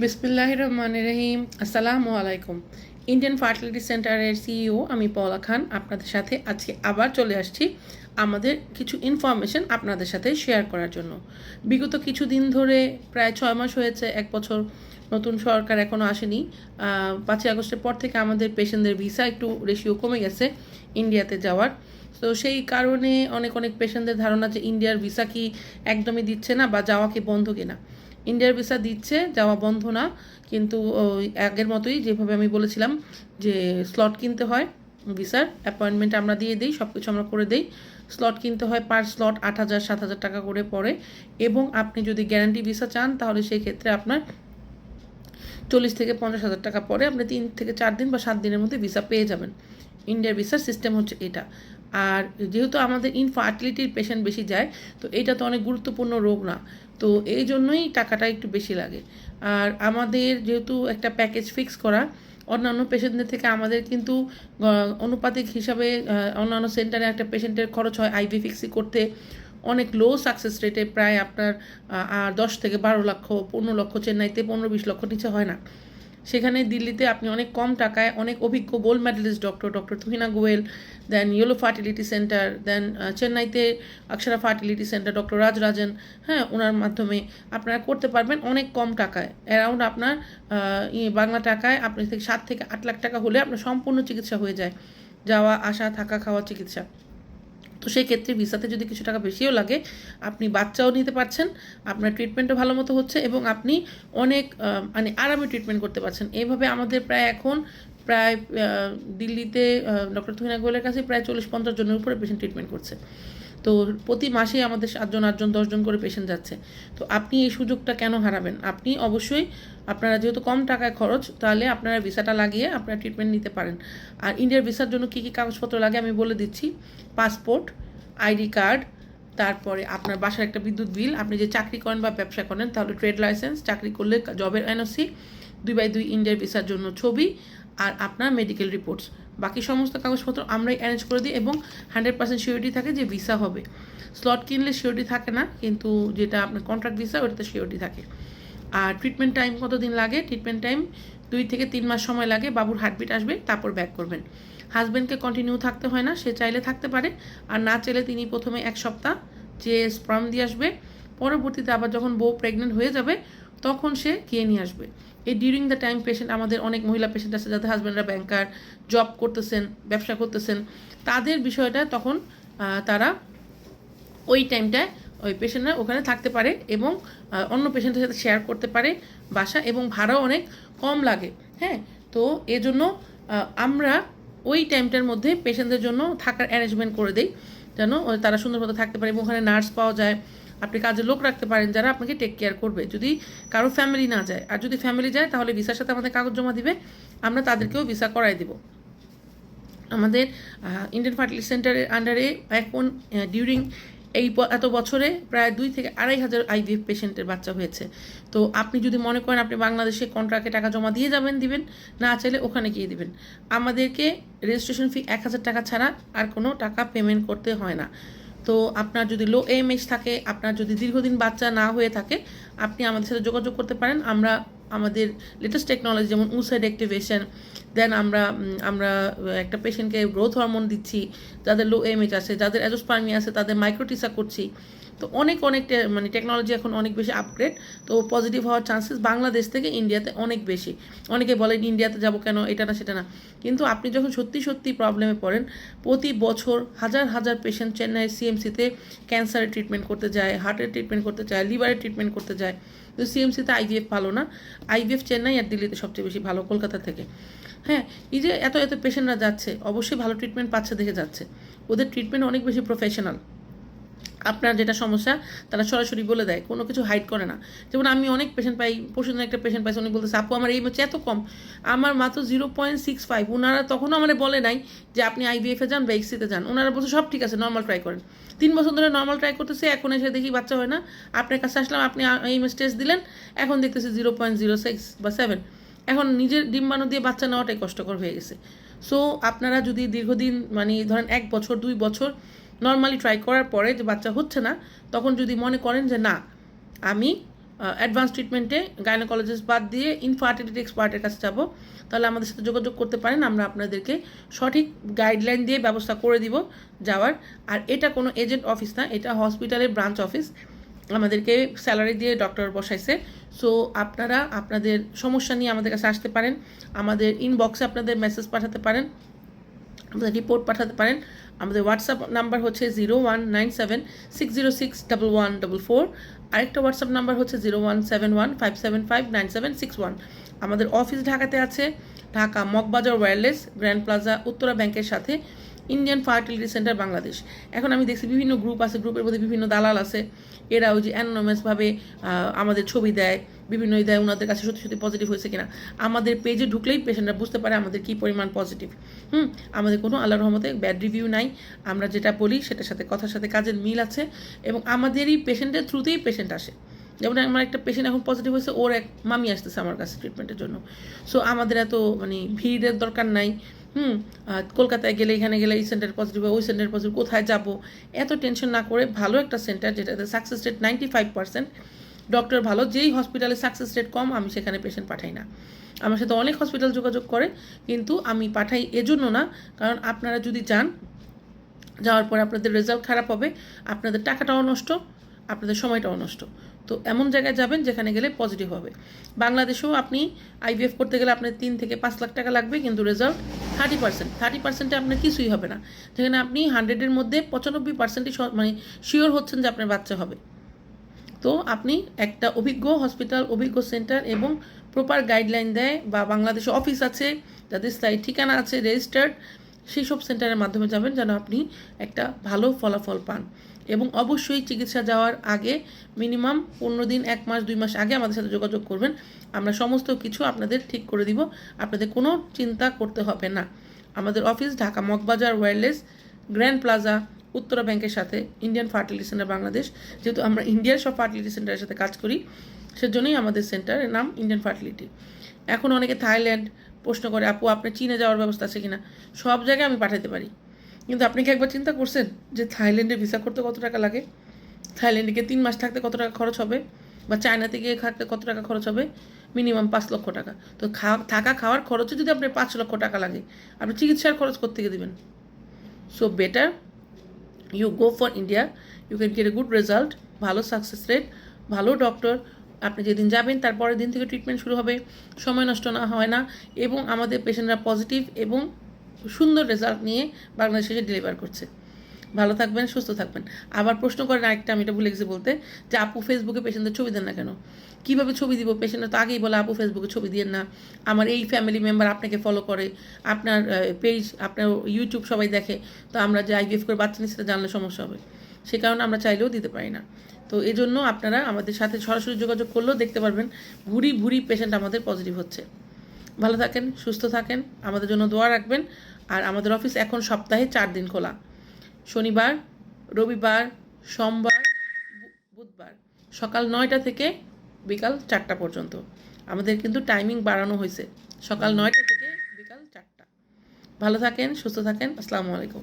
বিসমিল্লাহ রহমান রহিম আসসালামু আলাইকুম ইন্ডিয়ান ফার্টিলিটি সেন্টারের সিইও আমি পলা খান। আপনাদের সাথে আজকে আবার চলে আসছি আমাদের কিছু ইনফরমেশন আপনাদের সাথে শেয়ার করার জন্য। বিগত কিছু দিন ধরে প্রায় ছয় মাস হয়েছে, এক বছর নতুন সরকার এখনও আসেনি। পাঁচই আগস্টের পর থেকে আমাদের পেশেন্টদের ভিসা একটু রেশিও কমে গেছে ইন্ডিয়াতে যাওয়ার। তো সেই কারণে অনেক অনেক পেশেন্টদের ধারণা যে ইন্ডিয়ার ভিসা কি একদমই দিচ্ছে না বা যাওয়া কি বন্ধ কিনা। ইন্ডিয়ার ভিসা দিচ্ছে, যাওয়া বন্ধ না। কিন্তু আগের মতোই যেভাবে আমি বলেছিলাম যে স্লট কিনতে হয় ভিসার অ্যাপয়েন্টমেন্ট আমরা দিয়ে দিই সব কিছু আমরা করে দিই। স্লট কিনতে হয় পার স্লট আট হাজার, সাত হাজার টাকা করে পড়ে। এবং আপনি যদি গ্যারান্টি ভিসা চান, তাহলে সেই ক্ষেত্রে আপনার চল্লিশ থেকে পঞ্চাশ হাজার টাকা পরে আপনি তিন থেকে চার দিন বা সাত দিনের মধ্যে ভিসা পেয়ে যাবেন। ইন্ডিয়ার ভিসার সিস্টেম হচ্ছে এটা। আর যেহেতু আমাদের ইনফার্টিলিটির পেশেন্ট বেশি যায়, তো এটা তো অনেক গুরুত্বপূর্ণ রোগ না। তো এই জন্যই টাকাটা একটু বেশি লাগে। আর আমাদের যেহেতু একটা প্যাকেজ ফিক্স করা, অন্যান্য পেশেন্টদের থেকে আমাদের কিন্তু অনুপাতিক হিসাবে অন্যান্য সেন্টারে একটা পেশেন্টের খরচ হয় আইভি ফিক্সি করতে। অনেক লো সাকসেস রেটে প্রায় আপনার দশ থেকে বারো লক্ষ, পনেরো লক্ষ, চেন্নাইতে পনেরো বিশ লক্ষ নিচে হয় না। সেখানে দিল্লিতে আপনি অনেক কম টাকায় অনেক অভিজ্ঞ gold medalist doctor doctor Tuhina Goel then yellow fertility centre then চেন্নাইতে Akshara fertility centre doctor Rajarajan হ্যাঁ ওনার মাধ্যমে আপনারা করতে পারবেন অনেক কম টাকায়। অ্যারাউন্ড আপনার আহ, ই বাংলা টাকায় আপনি থেকে সাত থেকে আট লাখ টাকা হলে আপনার সম্পূর্ণ চিকিৎসা হয়ে যায়। যাওয়া আসা থাকা খাওয়া চিকিৎসা। তো সেই ক্ষেত্রে ভিসাতে যদি কিছু টাকা বেশিও লাগে, আপনি বাচ্চাও নিতে পারছেন, আপনার ট্রিটমেন্টও ভালো মতো হচ্ছে এবং আপনি অনেক মানে আরামে ট্রিটমেন্ট করতে পারছেন। এইভাবে আমাদের প্রায় এখন প্রায় দিল্লিতে ডক্টর তুহিনা গোয়েলের কাছে প্রায় চল্লিশ পঞ্চাশ জনের উপরে পেশেন্ট ট্রিটমেন্ট করছে। তো প্রতি মাসে আমাদের সাতজন, আটজন, দশজন করে পেশেন্ট যাচ্ছে। তো আপনি এই সুযোগটা কেন হারাবেন? আপনি অবশ্যই আপনারা যেহেতু কম টাকায় খরচ, তাহলে আপনারা ভিসাটা লাগিয়ে আপনারা ট্রিটমেন্ট নিতে পারেন। আর ইন্ডিয়ার ভিসার জন্য কী কী কাগজপত্র লাগে আমি বলে দিচ্ছি। পাসপোর্ট আইডি কার্ড তারপরে আপনার বাসার একটা বিদ্যুৎ বিল। আপনি যে চাকরি করেন বা ব্যবসা করেন, তাহলে ট্রেড লাইসেন্স চাকরি করলে জবের এনওসি দুই বাই দুই ইন্ডিয়ার ভিসার জন্য ছবি। আর আপনার মেডিকেল রিপোর্টস বাকি সমস্ত কাগজপত্র আমরাই অ্যারেঞ্জ করে দিই এবং হান্ড্রেড পার্সেন্ট সিওরিটি থাকে যে ভিসা হবে। স্লট কিনলে সিওরিটি থাকে না, কিন্তু যেটা আপনার কন্ট্রাক্ট ভিসা ওটাতে সিওরিটি থাকে। আর ট্রিটমেন্ট টাইম কতদিন লাগে? ট্রিটমেন্ট টাইম দুই থেকে তিন মাস সময় লাগে। বাবুর হার্টবিট আসবে, তারপর ব্যাক করবেন। হাজব্যান্ডকে কন্টিনিউ থাকতে হয় না, সে চাইলে থাকতে পারে। আর না চাইলে তিনি প্রথমে এক সপ্তাহ যে স্পার্ম দিয়ে আসবে, পরবর্তীতে আবার যখন বউ প্রেগনেন্ট হয়ে যাবে তখন সে গিয়ে নিয়ে আসবে। এই ডিউরিং দ্য টাইম পেশেন্ট আমাদের অনেক মহিলা পেশেন্ট আছে যাদের হাজব্যান্ডরা ব্যাংকার জব করতেছেন, ব্যবসা করতেছেন, তাদের বিষয়টা তখন তারা ওই টাইমটায় ওই পেশেন্টরা ওখানে থাকতে পারে এবং অন্য পেশেন্টের সাথে শেয়ার করতে পারে বাসা এবং ভাড়াও অনেক কম লাগে হ্যাঁ? তো এজন্য আমরা ওই টাইমটার মধ্যে পেশেন্টদের জন্য থাকার অ্যারেঞ্জমেন্ট করে দিই। যেন তারা সুন্দর মতো থাকতে পারে এবং ওখানে নার্স পাওয়া যায় আপনি কাজে লোক রাখতে পারেন যারা আপনাকে টেক কেয়ার করবে। যদি কারও ফ্যামিলি না যায়, আর যদি ফ্যামিলি যায়, তাহলে ভিসার সাথে আমাদের কাগজ জমা দিবে, আমরা তাদেরকেও ভিসা করাই দিব। আমাদের ইন্ডিয়ান ফার্টিলিটি সেন্টারের আন্ডারে এখন ডিউরিং এই এত বছরে প্রায় দুই থেকে আড়াই হাজার আইভিএফ পেশেন্টের বাচ্চা হয়েছে। তো আপনি যদি মনে করেন আপনি বাংলাদেশে কন্ট্রাক্টে টাকা জমা দিয়ে যাবেন, দিবেন, না চাইলে ওখানে গিয়ে দিবেন। আমাদেরকে রেজিস্ট্রেশন ফি এক হাজার টাকা ছাড়া আর কোনো টাকা পেমেন্ট করতে হয় না। তো আপনার যদি লো এমএইচ থাকে, আপনার যদি দীর্ঘদিন বাচ্চা না হয়ে থাকে, আপনি আমাদের সাথে যোগাযোগ করতে পারেন। আমরা আমাদের লেটেস্ট টেকনোলজি যেমন উসাইড অ্যাক্টিভেশন দেন আমরা আমরা একটা পেশেন্টকে গ্রোথ হরমোন দিচ্ছি, যাদের লো এমএইচ আছে, যাদের অ্যাজোস্পার্মি আছে, তাদের মাইক্রোটিসা করছি। তো অনেক অনেক মানে টেকনোলজি এখন অনেক বেশি আপগ্রেড তো পজিটিভ হওয়ার চান্সেস বাংলাদেশ থেকে ইন্ডিয়াতে অনেক বেশি। অনেকে বলেন ইন্ডিয়াতে যাব কেন, এটা না, সেটা না। কিন্তু আপনি যখন সত্যি সত্যি প্রবলেমে পড়েন, প্রতি বছর হাজার হাজার পেশেন্ট চেন্নাই সিএমসিতে ক্যান্সারের ট্রিটমেন্ট করতে যায় হার্টের ট্রিটমেন্ট করতে চায় লিভারের ট্রিটমেন্ট করতে যায়। তো সিএমসিতে আইভিএফ ভালো না। আইভিএফ চেন্নাই আর দিল্লিতে সবচেয়ে বেশি ভালো, কলকাতা থেকে। হ্যাঁ এই যে এত এত পেশেন্টরা যাচ্ছে, অবশ্যই ভালো ট্রিটমেন্ট পাচ্ছে, দেখে যাচ্ছে। ওদের ট্রিটমেন্ট অনেক বেশি প্রফেশনাল আপনার যেটা সমস্যা, তারা সরাসরি বলে দেয়, কোনো কিছু হাইড করে না। যেমন আমি অনেক পেশেন্ট পাই, পরশুদিন একটা পেশেন্ট পাইছি, উনি বলতেছে, আপু, আমার এই হচ্ছে এত কম। আমার মাত্র জিরো পয়েন্ট সিক্স ফাইভ ওনারা তখনও আমার বলে নাই যে, আপনি আইভিএফে যান বা এক্সিতে যান। ওনারা বলছে, সব ঠিক আছে নর্মাল ট্রাই করেন। তিন বছর ধরে নর্মাল ট্রাই করতেছে, এখন এসে দেখি বাচ্চা হয় না। আপনার কাছে আসলাম, আপনি এই টেস্ট দিলেন, এখন দেখতেছি জিরো পয়েন্ট জিরো সিক্স বা সেভেন এখন নিজের ডিম্বাণু দিয়ে বাচ্চা নেওয়াটাই কষ্টকর হয়ে গেছে। সো আপনারা যদি দীর্ঘদিন মানে ধরেন এক বছর, দুই বছর নর্মালি ট্রাই করার পরে যে বাচ্চা হচ্ছে না, তখন যদি মনে করেন যে না, আমি অ্যাডভান্স ট্রিটমেন্টে গাইনোকোলজিস্ট বাদ দিয়ে ইনফার্টিলিটি এক্সপার্টের কাছে যাব, তাহলে আমাদের সাথে যোগাযোগ করতে পারেন, আমরা আপনাদেরকে সঠিক গাইডলাইন দিয়ে ব্যবস্থা করে দিব যাওয়ার। আর এটা কোনো এজেন্ট অফিস না, এটা হসপিটালের ব্রাঞ্চ অফিস আমাদেরকে স্যালারি দিয়ে ডক্টর বসাইছে। সো আপনারা আপনাদের সমস্যা নিয়ে আমাদের কাছে আসতে পারেন, আমাদের ইনবক্সে আপনাদের মেসেজ পাঠাতে পারেন। আমাদের রিপোর্ট পাঠাতে পারেন। আমাদের হোয়াটসঅ্যাপ নাম্বার হচ্ছে zero one nine seven six zero six double one double four আরেকটা হোয়াটসঅ্যাপ নাম্বার হচ্ছে zero one seven one five seven five nine seven six one আমাদের অফিস ঢাকাতে আছে, Dhaka Moghbazar wireless grand plaza Uttara ব্যাংকের সাথে Indian fertility centre Bangladesh এখন আমি দেখছি বিভিন্ন গ্রুপ আছে গ্রুপের মধ্যে বিভিন্ন দালাল আছে। এরা ওই যে অ্যানোনামাসভাবে আমাদের ছবি দেয়। বিভিন্ন দেয় ওনাদের কাছে সত্যি সত্যি পজিটিভ হয়েছে কিনা? আমাদের পেজে ঢুকলেই পেশেন্টরা বুঝতে পারে আমাদের কী পরিমাণ পজিটিভ হুম? আমাদের কোনো আল্লাহ রহমতে ব্যাড রিভিউ নাই। আমরা যেটা বলি সেটার সাথে কথার সাথে কাজের মিল আছে এবং আমাদেরই পেশেন্টের থ্রুতেই পেশেন্ট আসে। যেমন আমার একটা পেশেন্ট এখন পজিটিভ হয়েছে, ওর এক মামি আসতেছে আমার কাছে ট্রিটমেন্টের জন্য। সো আমাদের এত মানে ভিড়ের দরকার নাই। হুম? কলকাতায় গেলে, এখানে গেলে এই সেন্টার পজিটিভ ওই সেন্টার পজিটিভ কোথায় যাব? এত টেনশন না করে ভালো একটা সেন্টার যেটাতে success rate ninety five percent doctor ভালো, যেই হসপিটালে সাকসেস রেট কম, আমি সেখানে পেশেন্ট পাঠাই না। আমার সাথে অনেক হসপিটাল যোগাযোগ করে, কিন্তু আমি পাঠাই এজন্য না, কারণ আপনারা যদি যান, যাওয়ার পরে আপনাদের রেজাল্ট খারাপ হবে, আপনাদের টাকাটাও নষ্ট, আপনাদের সময়টাও নষ্ট। তো এমন জায়গায় যাবেন যেখানে গেলে পজিটিভ হবে। বাংলাদেশেও আপনি আইভিএফ করতে গেলে আপনার তিন থেকে পাঁচ লাখ টাকা লাগবে, কিন্তু রেজাল্ট থার্টি পার্সেন্ট থার্টি পার্সেন্টে আপনার কিছুই হবে না। যেখানে আপনি হান্ড্রেডের মধ্যে পঁচানব্বই পার্সেন্টই মানে শিওর হচ্ছেন যে আপনার বাচ্চা হবে। তো আপনি একটা অভিজ্ঞ হসপিটাল অভিজ্ঞ সেন্টার এবং প্রপার গাইডলাইন দেয় বা বাংলাদেশে অফিস আছে যাদের স্থায়ী ঠিকানা আছে রেজিস্টার্ড সেই সব সেন্টারের মাধ্যমে যাবেন যেন আপনি একটা ভালো ফলাফল পান। এবং অবশ্যই চিকিৎসা যাওয়ার আগে মিনিমাম পনেরো দিন, এক মাস, দুই মাস আগে আমাদের সাথে যোগাযোগ করবেন। আমরা সমস্ত কিছু আপনাদের ঠিক করে দিব, আপনাদের কোনো চিন্তা করতে হবে না। আমাদের office Dhaka Moghbazar wireless grand plaza Uttara ব্যাংকের সাথে ইন্ডিয়ান ফার্টিলিটি সেন্টার বাংলাদেশ যেহেতু আমরা ইন্ডিয়ার সব ফার্টিলিটি সেন্টারের সাথে কাজ করি, সেজন্যই আমাদের সেন্টারের নাম ইন্ডিয়ান ফার্টিলিটি এখন অনেকে থাইল্যান্ড প্রশ্ন করে, আপু আপনার চীনে যাওয়ার ব্যবস্থা আছে কিনা? সব জায়গায় আমি পাঠাতে পারি। কিন্তু আপনি কি একবার চিন্তা করছেন যে থাইল্যান্ডে ভিসা করতে কত টাকা লাগে? থাইল্যান্ডে গিয়ে তিন মাস থাকতে কত টাকা খরচ হবে? বা চায়নাতে গিয়ে থাকতে কত টাকা খরচ হবে? মিনিমাম পাঁচ লক্ষ টাকা। তো খাওয়া, থাকা খাওয়ার খরচও যদি আপনার পাঁচ লক্ষ টাকা লাগে, আপনি চিকিৎসার খরচ করতে গিয়ে দেবেন? So better you go for India you can get a good result ভালো সাকসেস রেট ভালো ডক্টর আপনি যেদিন যাবেন তারপরের দিন থেকে ট্রিটমেন্ট শুরু হবে। সময় নষ্ট না হয় না। এবং আমাদের পেশেন্টরা পজিটিভ এবং সুন্দর রেজাল্ট নিয়ে বাংলাদেশে ডেলিভার করছে। ভালো থাকবেন, সুস্থ থাকবেন। আবার প্রশ্ন করেন আরেকটা, আমি এটা ভুলে গেছি বলতে, যে আপু ফেসবুকে পেশেন্টের ছবি দেন না কেন? কীভাবে ছবি দিব? পেশেন্টরা তো আগেই বলে, আপু ফেসবুকে ছবি দিয়েন না। আমার এই ফ্যামিলি মেম্বার আপনাকে ফলো করে, আপনার পেজ আপনার ইউটিউব সবাই দেখে, তো আমরা যে আইভিএফ করে বাচ্চা নিচ্ছি জানলে সমস্যা হবে। সে কারণে আমরা চাইলেও দিতে পারি না। তো এই জন্য আপনারা আমাদের সাথে সরাসরি যোগাযোগ করলেও দেখতে পারবেন, ভুরি ভুরি পেশেন্ট আমাদের পজিটিভ হচ্ছে। ভালো থাকেন, সুস্থ থাকেন, আমাদের জন্য দোয়া রাখবেন, আর আমাদের অফিস এখন সপ্তাহে চার দিন খোলা। শনিবার, রবিবার, সোমবার, বুধবার, সকাল নয়টা থেকে বিকাল চারটা পর্যন্ত। আমাদের কিন্তু টাইমিং বাড়ানো হয়েছে। সকাল নয়টা থেকে বিকাল চারটা। ভালো থাকেন, সুস্থ থাকেন। আসসালামু আলাইকুম।